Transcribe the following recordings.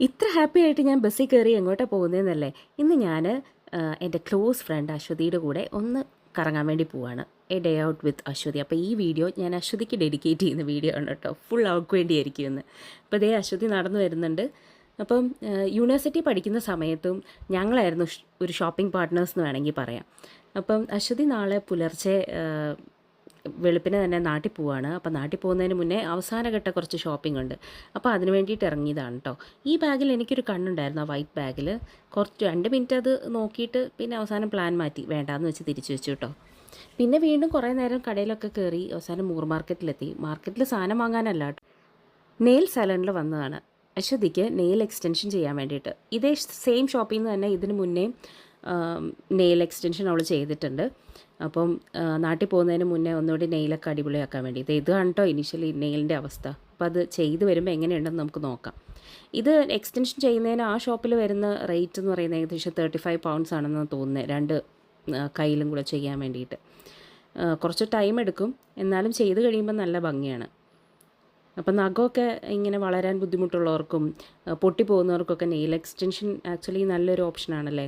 ഇത്ര ഹാപ്പി ആയിട്ട് ഞാൻ ബസ്സിൽ കയറി എങ്ങോട്ടാണ് പോകുന്നതെന്നല്ലേ ഇന്ന് ഞാൻ എന്റെ ക്ലോസ് ഫ്രണ്ട് അശ്വതിയുടെ കൂടെ ഒന്ന് കറങ്ങാൻ വേണ്ടി പോവാണ്. A day out with Aswathi. അപ്പോൾ ഈ വീഡിയോ ഞാൻ അശ്വതിക്ക് ഡെഡിക്കേറ്റ് ചെയ്യുന്ന വീഡിയോ ആണ് കേട്ടോ. ഫുൾ അവൾക്ക് വേണ്ടിയായിരിക്കും ഇന്ന്. അപ്പോൾ ഇതേ അശ്വതി നടന്നു വരുന്നുണ്ട്. അപ്പം യൂണിവേഴ്സിറ്റി പഠിക്കുന്ന സമയത്തും ഞങ്ങളായിരുന്നു ഒരു ഷോപ്പിംഗ് പാർട്ട്നേഴ്സ് എന്ന് വേണമെങ്കിൽ പറയാം. അപ്പം അശ്വതി നാളെ പുലർച്ചെ വെളുപ്പിനെ തന്നെ നാട്ടിൽ പോവാണ്. അപ്പോൾ നാട്ടിൽ പോകുന്നതിന് മുന്നേ അവസാനഘട്ട കുറച്ച് ഷോപ്പിംഗ് ഉണ്ട്. അപ്പോൾ അതിന് വേണ്ടിയിട്ട് ഇറങ്ങിയതാണ് കേട്ടോ ഈ ബാഗിൽ എനിക്കൊരു കണ്ണുണ്ടായിരുന്നു ആ വൈറ്റ് ബാഗിൽ കുറച്ച് രണ്ട് മിനിറ്റ് അത് നോക്കിയിട്ട് പിന്നെ അവസാനം പ്ലാൻ മാറ്റി. വേണ്ടാന്ന് വെച്ച് തിരിച്ചു വെച്ചു കേട്ടോ പിന്നെ വീണ്ടും കുറേ നേരം കടയിലൊക്കെ കയറി അവസാനം മൂർ മാർക്കറ്റിലെത്തി മാർക്കറ്റിൽ സാധനം വാങ്ങാനല്ല നെയിൽ സലണിൽ വന്നതാണ്. അശ്വതിക്ക് നെയിൽ എക്സ്റ്റൻഷൻ ചെയ്യാൻ വേണ്ടിയിട്ട്. ഇതേ സെയിം ഷോപ്പിൽ നിന്ന് തന്നെ ഇതിന് മുന്നേ നെയിൽ എക്സ്റ്റൻഷൻ അവൾ ചെയ്തിട്ടുണ്ട്. അപ്പം നാട്ടിൽ പോകുന്നതിന് മുന്നേ ഒന്നുകൂടി നെയിലൊക്കെ അടിപൊളിയാക്കാൻ വേണ്ടി. ഇത് ഇതാണ് കേട്ടോ ഇനിഷ്യലി നെയിലിന്റെ അവസ്ഥ? അപ്പോൾ അത് ചെയ്ത് വരുമ്പോൾ എങ്ങനെയുണ്ടെന്ന് നമുക്ക് നോക്കാം. ഇത് എക്സ്റ്റൻഷൻ ചെയ്യുന്നതിന് ആ ഷോപ്പിൽ വരുന്ന റേറ്റ് എന്ന് പറയുന്നത് ഏകദേശം തേർട്ടി ഫൈവ് പൗണ്ട്സ് ആണെന്ന് തോന്നുന്നത് രണ്ട് കയ്യിലും കൂടെ ചെയ്യാൻ വേണ്ടിയിട്ട്. കുറച്ച് ടൈം എടുക്കും. എന്നാലും ചെയ്ത് കഴിയുമ്പോൾ നല്ല ഭംഗിയാണ്. അപ്പം നഖമൊക്കെ ഇങ്ങനെ വളരാൻ ബുദ്ധിമുട്ടുള്ളവർക്കും പൊട്ടി പൊട്ടിപ്പോകുന്നവർക്കൊക്കെ നെയിൽ എക്സ്റ്റൻഷൻ ആക്ച്വലി നല്ലൊരു ഓപ്ഷനാണല്ലേ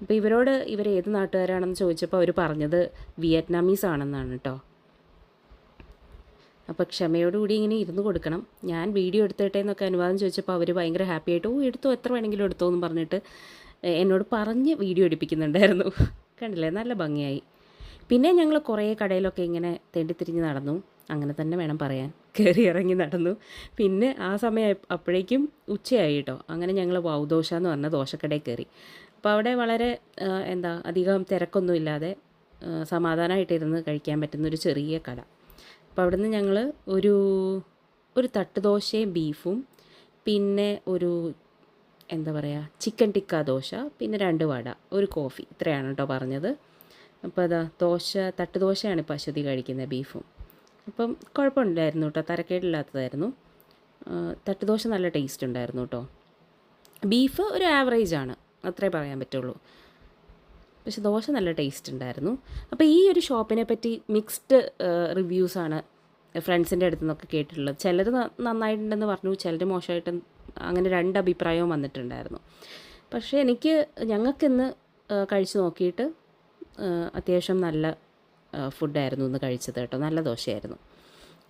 അപ്പോൾ ഇവരോട് ഇവർ ഏത് നാട്ടുകാരാണെന്ന് ചോദിച്ചപ്പോൾ അവർ പറഞ്ഞത് വിയറ്റ്നാമീസ് ആണെന്നാണ് കേട്ടോ അപ്പോൾ ക്ഷമയോടുകൂടി ഇങ്ങനെ ഇരുന്ന് കൊടുക്കണം. ഞാൻ വീഡിയോ എടുത്തിട്ടെ എന്നൊക്കെ അനുവാദം ചോദിച്ചപ്പോൾ അവർ ഭയങ്കര ഹാപ്പി ആയിട്ട് ഓ എടുത്തോ എത്ര വേണമെങ്കിലും എടുത്തോ എന്ന് പറഞ്ഞിട്ട് എന്നോട് പറഞ്ഞ് വീഡിയോ എടുപ്പിക്കുന്നുണ്ടായിരുന്നു. കണ്ടില്ലേ? നല്ല ഭംഗിയായി. പിന്നെ ഞങ്ങൾ കുറേ കടയിലൊക്കെ ഇങ്ങനെ തെണ്ടിത്തിരിഞ്ഞ് നടന്നു. അങ്ങനെ തന്നെ വേണം പറയാൻ. കയറി ഇറങ്ങി നടന്നു. പിന്നെ ആ സമയം അപ്പോഴേക്കും ഉച്ചയായി കേട്ടോ. അങ്ങനെ ഞങ്ങൾ വൗദോശ എന്ന് പറഞ്ഞ ദോശക്കടയിൽ കയറി അപ്പോൾ അവിടെ വളരെ എന്താ അധികം തിരക്കൊന്നുമില്ലാതെ സമാധാനമായിട്ടിരുന്ന് കഴിക്കാൻ പറ്റുന്ന ഒരു ചെറിയ കട. അപ്പോൾ അവിടുന്ന് ഞങ്ങൾ ഒരു ഒരു തട്ട് ദോശയും ബീഫും പിന്നെ ഒരു എന്താ പറയുക ചിക്കൻ ടിക്ക ദോശ പിന്നെ രണ്ട് വട ഒരു കോഫി. ഇത്രയാണ് കേട്ടോ പറഞ്ഞത്. അപ്പോൾ അതാ ദോശ തട്ട് ദോശയാണ് ഇപ്പോൾ അശ്വതി കഴിക്കുന്നത് ബീഫും. അപ്പം കുഴപ്പമില്ലായിരുന്നു കേട്ടോ. തരക്കേടില്ലാത്തതായിരുന്നു. തട്ടുദോശ തട്ട് ദോശ നല്ല ടേസ്റ്റ് ഉണ്ടായിരുന്നു കേട്ടോ. ബീഫ് ഒരു ആവറേജ് ആണ്. അത്രേ പറയാൻ പറ്റുള്ളൂ. പക്ഷെ ദോശ നല്ല ടേസ്റ്റ് ഉണ്ടായിരുന്നു. അപ്പോൾ ഈ ഒരു ഷോപ്പിനെ പറ്റി മിക്സ്ഡ് റിവ്യൂസാണ് ഫ്രണ്ട്സിന്റെ അടുത്ത് നിന്നൊക്കെ കേട്ടിട്ടുള്ളത്. ചിലർ നന്നായിട്ടുണ്ടെന്ന് പറഞ്ഞു ചിലർ മോശമായിട്ട് അങ്ങനെ രണ്ട് അഭിപ്രായവും വന്നിട്ടുണ്ടായിരുന്നു. പക്ഷേ എനിക്ക് ഞങ്ങൾക്കിന്ന് കഴിച്ചു നോക്കിയിട്ട് അത്യാവശ്യം നല്ല ഫുഡായിരുന്നു ഇന്ന് കഴിച്ചത് കേട്ടോ. നല്ല ദോശയായിരുന്നു.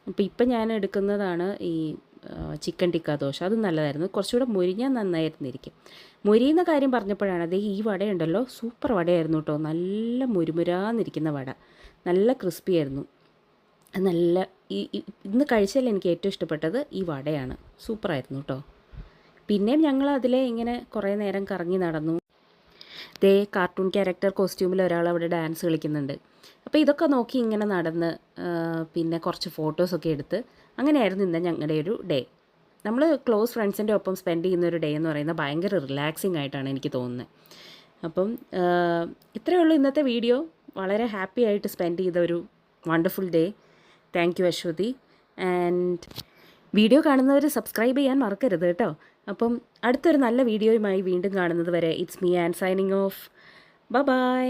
അപ്പോൾ ഇപ്പം ഞാൻ എടുക്കുന്നതാണ് ഈ ചിക്കൻ ടിക്ക ദോശ. അത് നല്ലതായിരുന്നു. കുറച്ചുകൂടെ മുരിഞ്ഞാൽ നന്നായിരുന്നിരിക്കും. മുരിയുന്ന കാര്യം പറഞ്ഞപ്പോഴാണ് അതേ ഈ വടയുണ്ടല്ലോ. സൂപ്പർ വടയായിരുന്നു കേട്ടോ. നല്ല മുരുമുരാന്നിരിക്കുന്ന വട. നല്ല ക്രിസ്പി ആയിരുന്നു. നല്ല ഈ ഇന്ന് കഴിച്ചതിൽ എനിക്ക് ഏറ്റവും ഇഷ്ടപ്പെട്ടത്? ഈ വടയാണ്. സൂപ്പറായിരുന്നു കേട്ടോ. പിന്നെയും ഞങ്ങൾ അതിലെ ഇങ്ങനെ കുറേ നേരം കറങ്ങി നടന്നു. ദേ കാർട്ടൂൺ ക്യാരക്ടർ കോസ്റ്റ്യൂമിൽ ഒരാൾ അവിടെ ഡാൻസ് കളിക്കുന്നുണ്ട്. അപ്പോൾ ഇതൊക്കെ നോക്കി ഇങ്ങനെ നടന്ന് പിന്നെ കുറച്ച് ഫോട്ടോസൊക്കെ എടുത്ത് അങ്ങനെയായിരുന്നു ഇന്ന് ഞങ്ങളുടെ ഒരു ഡേ നമ്മൾ ക്ലോസ് ഫ്രണ്ട്സിന്റെ ഒപ്പം സ്പെൻഡ് ചെയ്യുന്ന ഒരു ഡേ എന്ന് പറയുന്നത് ഭയങ്കര റിലാക്സിങ് ആയിട്ടാണ് എനിക്ക് തോന്നുന്നത് അപ്പം ഇത്രയേ ഉള്ളൂ ഇന്നത്തെ വീഡിയോ വളരെ ഹാപ്പി ആയിട്ട് സ്പെൻഡ് ചെയ്ത ഒരു wonderful day thank you Aswathi. And video കാണുന്നവർ സബ്സ്ക്രൈബ് ചെയ്യാൻ മറക്കരുത് കേട്ടോ. അപ്പം അടുത്തൊരു നല്ല വീഡിയോയുമായി വീണ്ടും കാണുന്നത് വരെ it's me and signing off ബ ബൈ